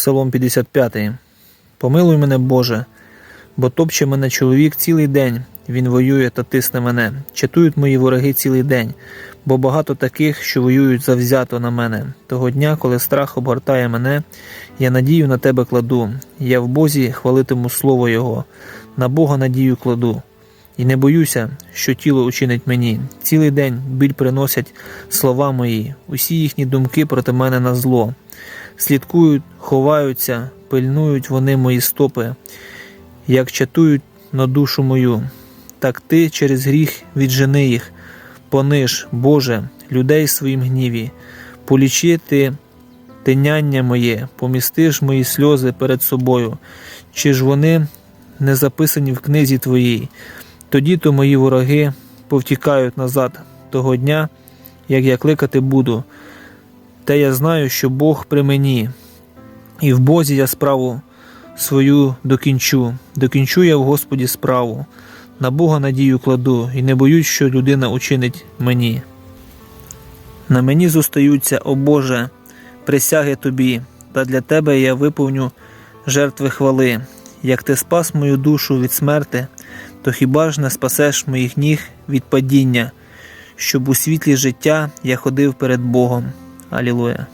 Псалом 55. Помилуй мене, Боже, бо топче мене чоловік цілий день, він воює та тисне мене. Чатують мої вороги цілий день, бо багато таких, що воюють завзято на мене. Того дня, коли страх обгортає мене, я надію на тебе кладу. Я в Бозі хвалитиму слово Його, на Бога надію кладу. І не боюся, що тіло учинить мені. Цілий день біль приносять слова мої, усі їхні думки проти мене на зло. Слідкують, ховаються, пильнують вони мої стопи, як чатують на душу мою. Так ти через гріх віджени їх, пониж, Боже, людей своїм гніві, полічи ти тиняння моє, помістиш мої сльози перед собою, чи ж вони не записані в книзі твоїй. Тоді то мої вороги повтікають назад того дня, як я кликати буду. Та я знаю, що Бог при мені, і в Бозі я справу свою докінчу. Докінчу я в Господі справу. На Бога надію кладу, і не боюсь, що людина учинить мені. На мені зостаються, о Боже, присяги тобі, та для тебе я виповню жертви хвали. Як ти спас мою душу від смерти, то хіба ж не спасеш моїх ніг від падіння, щоб у світлі життя я ходив перед Богом. Алілуя.